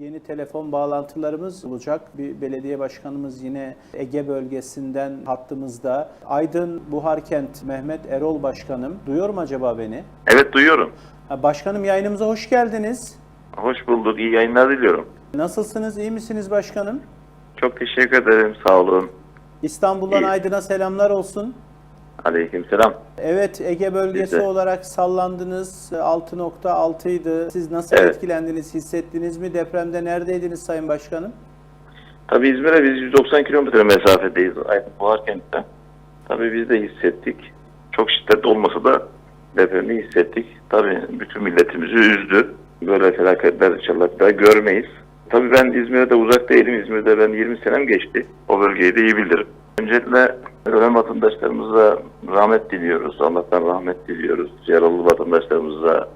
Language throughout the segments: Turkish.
Yeni telefon bağlantılarımız olacak. Bir belediye başkanımız yine Ege bölgesinden hattımızda. Aydın Buharkent Mehmet Erol Başkanım. Duyuyor mu acaba beni? Evet duyuyorum. Başkanım yayınımıza hoş geldiniz. Hoş bulduk. İyi yayınlar diliyorum. Nasılsınız? iyi misiniz başkanım? Çok teşekkür ederim. Sağ olun. İstanbul'dan İyi. Aydın'a selamlar olsun. Aleykümselam. Evet Ege bölgesi olarak sallandınız. 6.6 idi. Siz nasıl Evet. etkilendiniz? Hissettiniz mi? Depremde neredeydiniz Sayın Başkanım? Tabii İzmir'e biz 190 kilometre mesafedeyiz Aydın Buharkent'ten. Tabii biz de hissettik. Çok şiddetli olmasa da depremi hissettik. Tabii bütün milletimizi üzdü. Böyle felaketler inşallah daha görmeyiz. Tabii ben İzmir'e de uzak değilim. İzmir'de ben 20 senem geçti. O bölgeyi de iyi bilirim. Öncelikle ölen vatandaşlarımıza rahmet diliyoruz. Allah'tan rahmet diliyoruz. Yaralı vatandaşlarımıza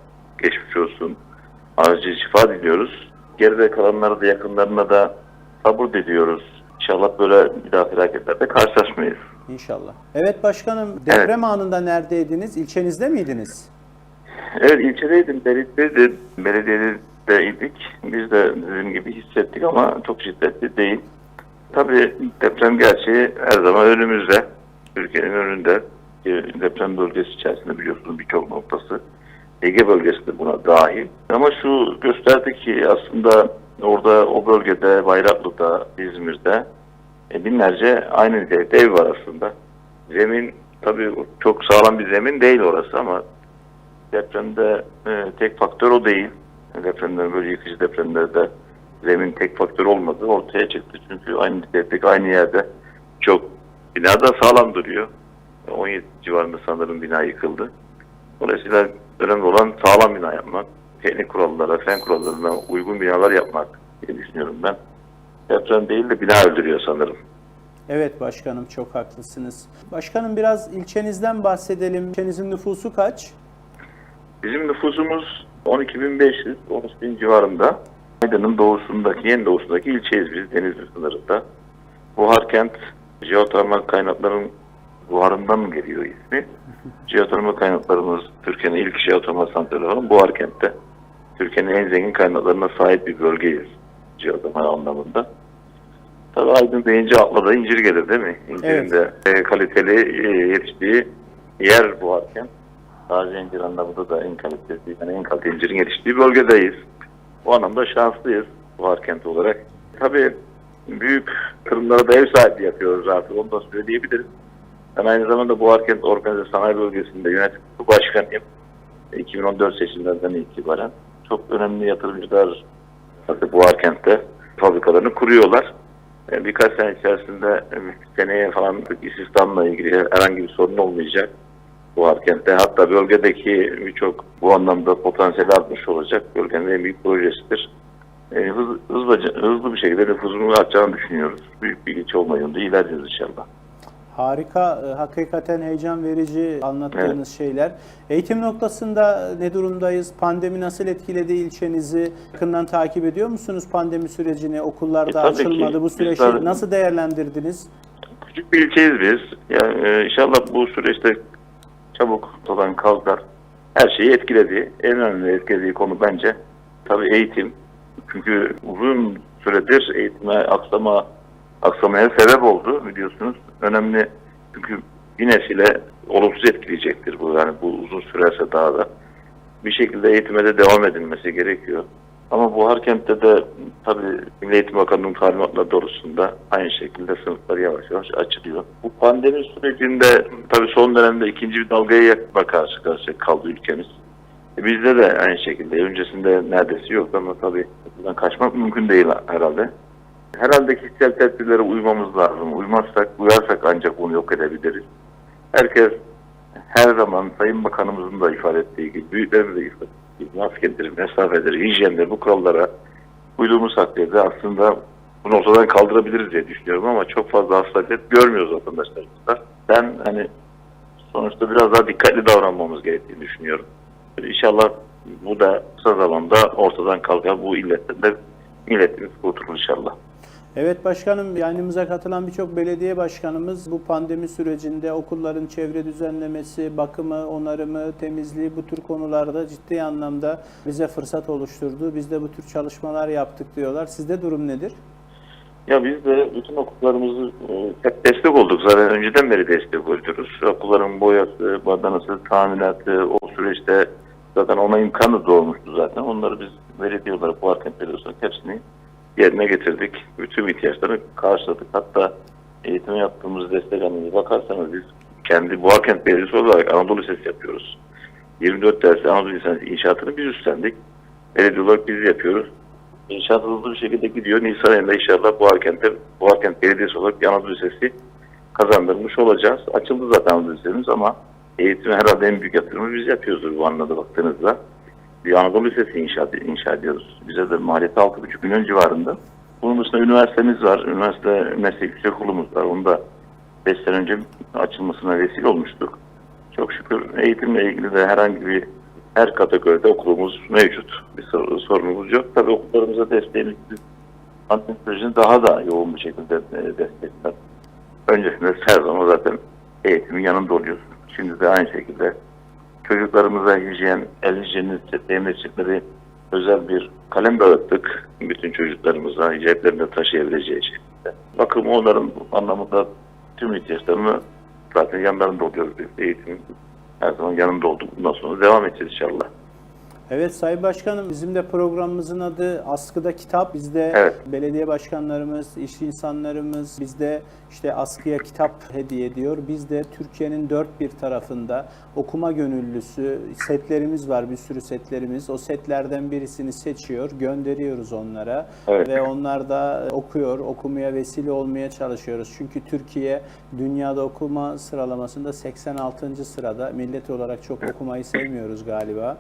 geçmiş olsun. Acil şifa diliyoruz. Geride kalanlara da yakınlarına da sabır diliyoruz. İnşallah böyle bir daha felaketlerde karşılaşmayız. İnşallah. Evet başkanım deprem anında neredeydiniz? İlçenizde miydiniz? Evet ilçedeydim, belediyedeydim. Belediyedeydik. Biz de sizin gibi hissettik ama çok şiddetli değil. Tabii deprem gerçeği her zaman önümüzde. Türkiye'nin önünde. Bir Deprem bölgesi içerisinde biliyorsunuz birçok noktası. Ege bölgesi de buna dahil. Ama şu gösterdi ki aslında orada o bölgede, Bayraklı'da, İzmir'de e, binlerce aynı nitelikte ev var aslında. Zemin tabii çok sağlam bir zemin değil orası ama depremde e, tek faktör o değil. Depremden böyle yıkıcı depremlerde zemin tek faktör olmadı. Ortaya çıktı çünkü aynı nitelikteki aynı yerde çok bina da sağlam duruyor. 17 civarında sanırım bina yıkıldı. Dolayısıyla önemli olan sağlam bina yapmak, teknik kurallara, fen kurallarına uygun binalar yapmak diye düşünüyorum ben. Deprem değil de bina öldürüyor sanırım. Evet başkanım çok haklısınız. Başkanım biraz ilçenizden bahsedelim. İlçenizin nüfusu kaç? Bizim nüfusumuz 12.500, 13.000 civarında. Aydın'ın doğusundaki, en doğusundaki ilçeyiz biz Denizli sınırında. Buharkent, jeotermal kaynakların buharından mı geliyor ismi? jeotermal kaynaklarımız Türkiye'nin ilk jeotermal santrali olan Buharkent'te. Türkiye'nin en zengin kaynaklarına sahip bir bölgeyiz jeotermal anlamında. Tabii Aydın deyince akla da incir gelir değil mi? İncirin de e, kaliteli e, yetiştiği yer Buharkent. Taze incir anlamında da en kaliteli, yani en kaliteli incirin yetiştiği bölgedeyiz. Bu anlamda şanslıyız Buharkent olarak. Tabii büyük kırımlara da ev sahipliği yapıyoruz artık, onu da söyleyebiliriz. Ben aynı zamanda Buharkent Organize Sanayi Bölgesi'nde yönetim kurulu başkanıyım. 2014 seçimlerinden itibaren. Çok önemli yatırımcılar artık Buharkent'te fabrikalarını kuruyorlar. E, Birkaç sene içerisinde e, seneye falan istihdamla ilgili herhangi bir sorun olmayacak bu Harkent'te. Hatta bölgedeki birçok bu anlamda potansiyeli artmış olacak. Bölgenin en büyük projesidir. E, hız, hızlı, hızlı bir şekilde nüfusunu artacağını düşünüyoruz. Büyük bir ilçe olma yolunda ilerliyoruz inşallah. Harika, e, hakikaten heyecan verici anlattığınız şeyler. Eğitim noktasında ne durumdayız? Pandemi nasıl etkiledi ilçenizi? Yakından takip ediyor musunuz pandemi sürecini? Okullarda E, tabii ki. açılmadı. Bu tabii- nasıl değerlendirdiniz? Küçük bir ilçeyiz biz. Yani, e, inşallah bu süreçte çabuk ortadan kalkar. Her şeyi etkiledi. En önemli etkilediği konu bence tabii eğitim. Çünkü uzun süredir eğitime aksama aksamaya sebep oldu biliyorsunuz. Önemli çünkü bir nesile olumsuz etkileyecektir bu. Yani bu uzun sürerse daha da bir şekilde eğitime de devam edilmesi gerekiyor. Ama bu Harkent'te de tabii Eğitim Bakanlığı'nın talimatları doğrusunda aynı şekilde sınıflar yavaş yavaş açılıyor. Bu pandemi sürecinde tabii son dönemde ikinci bir dalgaya karşı karşıya kaldı ülkemiz. E bizde de aynı şekilde. Öncesinde neredeyse yok ama tabii buradan kaçmak mümkün değil herhalde. Herhalde kişisel tedbirlere uymamız lazım. Uymazsak, uyarsak ancak bunu yok edebiliriz. Herkes her zaman Sayın Bakanımızın da ifade ettiği gibi, büyüklerimiz de ifade maskedir, mesafedir, hijyendir bu kurallara uyduğumuz takdirde aslında bunu ortadan kaldırabiliriz diye düşünüyorum ama çok fazla hassasiyet görmüyoruz vatandaşlarımızda. Ben hani sonuçta biraz daha dikkatli davranmamız gerektiğini düşünüyorum. İnşallah bu da kısa zamanda ortadan kalkar. Bu illetten de milletimiz kurtulur inşallah. Evet başkanım yayınımıza katılan birçok belediye başkanımız bu pandemi sürecinde okulların çevre düzenlemesi, bakımı, onarımı, temizliği bu tür konularda ciddi anlamda bize fırsat oluşturdu. Biz de bu tür çalışmalar yaptık diyorlar. Sizde durum nedir? Ya biz de bütün okullarımızı e, hep destek olduk. Zaten önceden beri destek oluyoruz. Okulların boyası, badanası, tamiratı o süreçte zaten ona imkanı doğmuştu zaten. Onları biz belediye olarak, bu olarak hepsini yerine getirdik. Bütün ihtiyaçları karşıladık. Hatta eğitime yaptığımız destek anlamına bakarsanız biz kendi Buharkent Belediyesi olarak Anadolu Lisesi yapıyoruz. 24 dersi Anadolu Lisesi inşaatını biz üstlendik. Belediye olarak biz yapıyoruz. İnşaat hızlı bir şekilde gidiyor. Nisan ayında inşallah bu Arkent Belediyesi olarak bir Anadolu Lisesi kazandırmış olacağız. Açıldı zaten Anadolu Lisesi'miz ama eğitime herhalde en büyük yatırımı biz yapıyoruzdur bu anlamda baktığınızda. Bir Anadolu Lisesi inşa, inşa ediyoruz. Bize de maliyeti 6,5 milyon civarında. Bunun dışında üniversitemiz var. Üniversite meslek yüksek okulumuz var. Onu da 5 sene önce açılmasına vesile olmuştuk. Çok şükür eğitimle ilgili de herhangi bir her kategoride okulumuz mevcut. Bir sor- sorunumuz yok. Tabii okullarımıza desteğimiz pandemi sürecini daha da yoğun bir şekilde e, destekler. Öncesinde her zaman zaten eğitimin yanında oluyoruz. Şimdi de aynı şekilde çocuklarımıza hijyen, el hijyeni temin özel bir kalem dağıttık. Bütün çocuklarımıza ceplerinde taşıyabileceği şekilde. Bakım onların anlamında tüm ihtiyaçlarını zaten yanlarında oluyoruz. Eğitim her zaman yanında olduk. Bundan sonra devam edeceğiz inşallah. Evet Sayın Başkanım bizim de programımızın adı Askıda Kitap. Bizde Evet. belediye başkanlarımız, iş insanlarımız bizde işte askıya kitap hediye ediyor. Biz de Türkiye'nin dört bir tarafında okuma gönüllüsü setlerimiz var, bir sürü setlerimiz. O setlerden birisini seçiyor, gönderiyoruz onlara Evet. ve onlar da okuyor, okumaya vesile olmaya çalışıyoruz. Çünkü Türkiye dünyada okuma sıralamasında 86. sırada. Millet olarak çok okumayı sevmiyoruz galiba.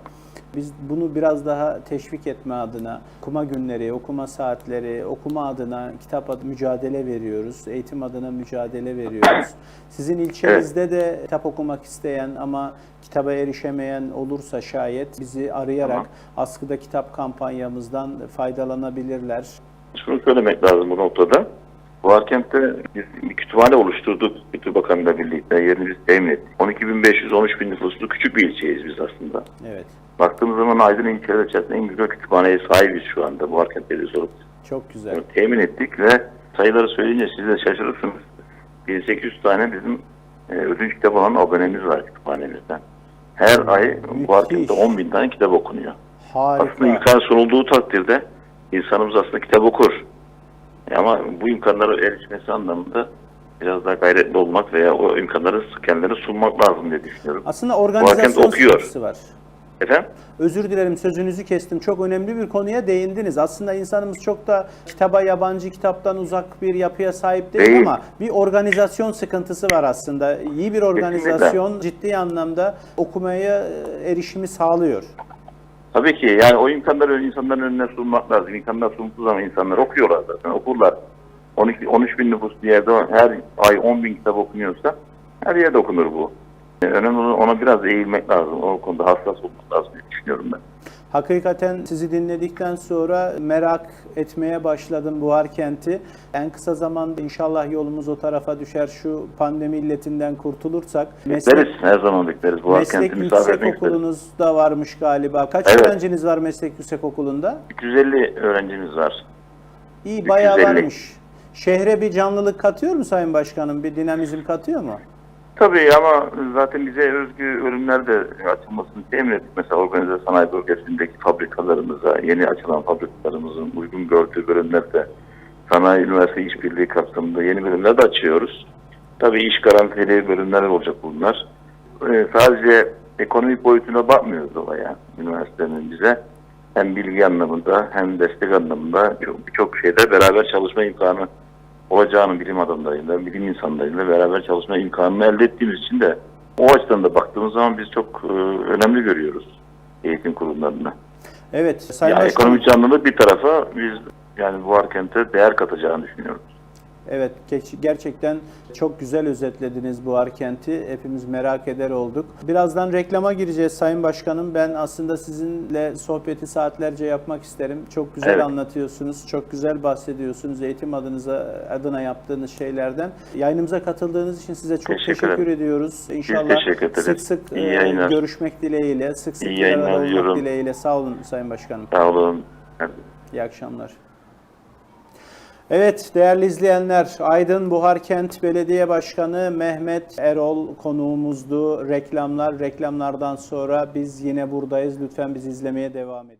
Biz bunu biraz daha teşvik etme adına okuma günleri, okuma saatleri, okuma adına kitap adı mücadele veriyoruz. Eğitim adına mücadele veriyoruz. Sizin ilçenizde de kitap okumak isteyen ama kitaba erişemeyen olursa şayet bizi arayarak Tamam. askıda kitap kampanyamızdan faydalanabilirler. Şunu söylemek lazım bu noktada. Bu Arkent'te biz bir kütüphane oluşturduk Kültür Bakanı'yla birlikte. Yerini biz temin ettik. 12.500-13 bin nüfuslu küçük bir ilçeyiz biz aslında. Evet. Baktığımız zaman Aydın ilçeleri içerisinde en güzel kütüphaneye sahibiz şu anda bu Arkent Belediyesi olarak. Çok güzel. Bunu temin ettik ve sayıları söyleyince siz de şaşırırsınız. 1800 tane bizim e, ödünç kitap alan abonemiz var kütüphanemizden. Her ay bu Arkent'te 10 bin tane kitap okunuyor. Aslında Harika. imkan sunulduğu takdirde insanımız aslında kitap okur. E Ama bu imkanlara erişmesi anlamında biraz daha gayretli olmak veya o imkanları kendilerine sunmak lazım diye düşünüyorum. Aslında organizasyon okuyor. var. Efendim? Özür dilerim sözünüzü kestim. Çok önemli bir konuya değindiniz. Aslında insanımız çok da kitaba yabancı kitaptan uzak bir yapıya sahip değil, Değil. ama bir organizasyon sıkıntısı var aslında. İyi bir organizasyon ciddi anlamda okumaya e, erişimi sağlıyor. Tabii ki yani o imkanları insanların önüne sunmak lazım. İmkanlar sunulduğu zaman insanlar okuyorlar zaten okurlar. 12, 13 bin nüfus bir yerde her ay 10 bin kitap okunuyorsa her yerde okunur bu. Önemli olan ona biraz eğilmek lazım. O konuda hassas olmak lazım diye düşünüyorum ben. Hakikaten sizi dinledikten sonra merak etmeye başladım Buhar kenti. En kısa zamanda inşallah yolumuz o tarafa düşer. Şu pandemi illetinden kurtulursak. Bekleriz her zaman bekleriz. Bu Meslek kenti Yüksek. Okulunuz da varmış galiba. Kaç Evet. öğrenciniz var Meslek Yüksek Okulu'nda? 250 öğrencimiz var. İyi bayağı 350. varmış. Şehre bir canlılık katıyor mu Sayın Başkanım? Bir dinamizm katıyor mu? Tabii ama zaten bize özgü ürünler de açılmasını temin ettik. Mesela organize sanayi bölgesindeki fabrikalarımıza, yeni açılan fabrikalarımızın uygun gördüğü bölümlerde sanayi üniversite işbirliği kapsamında yeni bölümler de açıyoruz. Tabii iş garantili bölümler olacak bunlar. Ee, sadece ekonomik boyutuna bakmıyoruz olaya üniversitenin bize. Hem bilgi anlamında hem destek anlamında çok- birçok şeyde beraber çalışma imkanı olacağını bilim adamlarıyla, bilim insanlarıyla beraber çalışma imkanını elde ettiğimiz için de o açıdan da baktığımız zaman biz çok e, önemli görüyoruz eğitim kurumlarına. Evet Sayın Başkanım. ekonomik canlılığı bir tarafa biz yani bu kente değer katacağını düşünüyoruz. Evet, gerçekten çok güzel özetlediniz bu Arkent'i. Hepimiz merak eder olduk. Birazdan reklama gireceğiz Sayın Başkanım. Ben aslında sizinle sohbeti saatlerce yapmak isterim. Çok güzel Evet. anlatıyorsunuz, çok güzel bahsediyorsunuz eğitim adınıza adına yaptığınız şeylerden. Yayınımıza katıldığınız için size çok Teşekkür teşekkür, ederim. ediyoruz. İnşallah teşekkür sık sık İyi e, görüşmek dileğiyle, sık sık İyi olmak dileğiyle. Sağ olun Sayın Başkanım. Sağ olun. İyi akşamlar. Evet değerli izleyenler Aydın Buharkent Belediye Başkanı Mehmet Erol konuğumuzdu. Reklamlar reklamlardan sonra biz yine buradayız. Lütfen bizi izlemeye devam edin.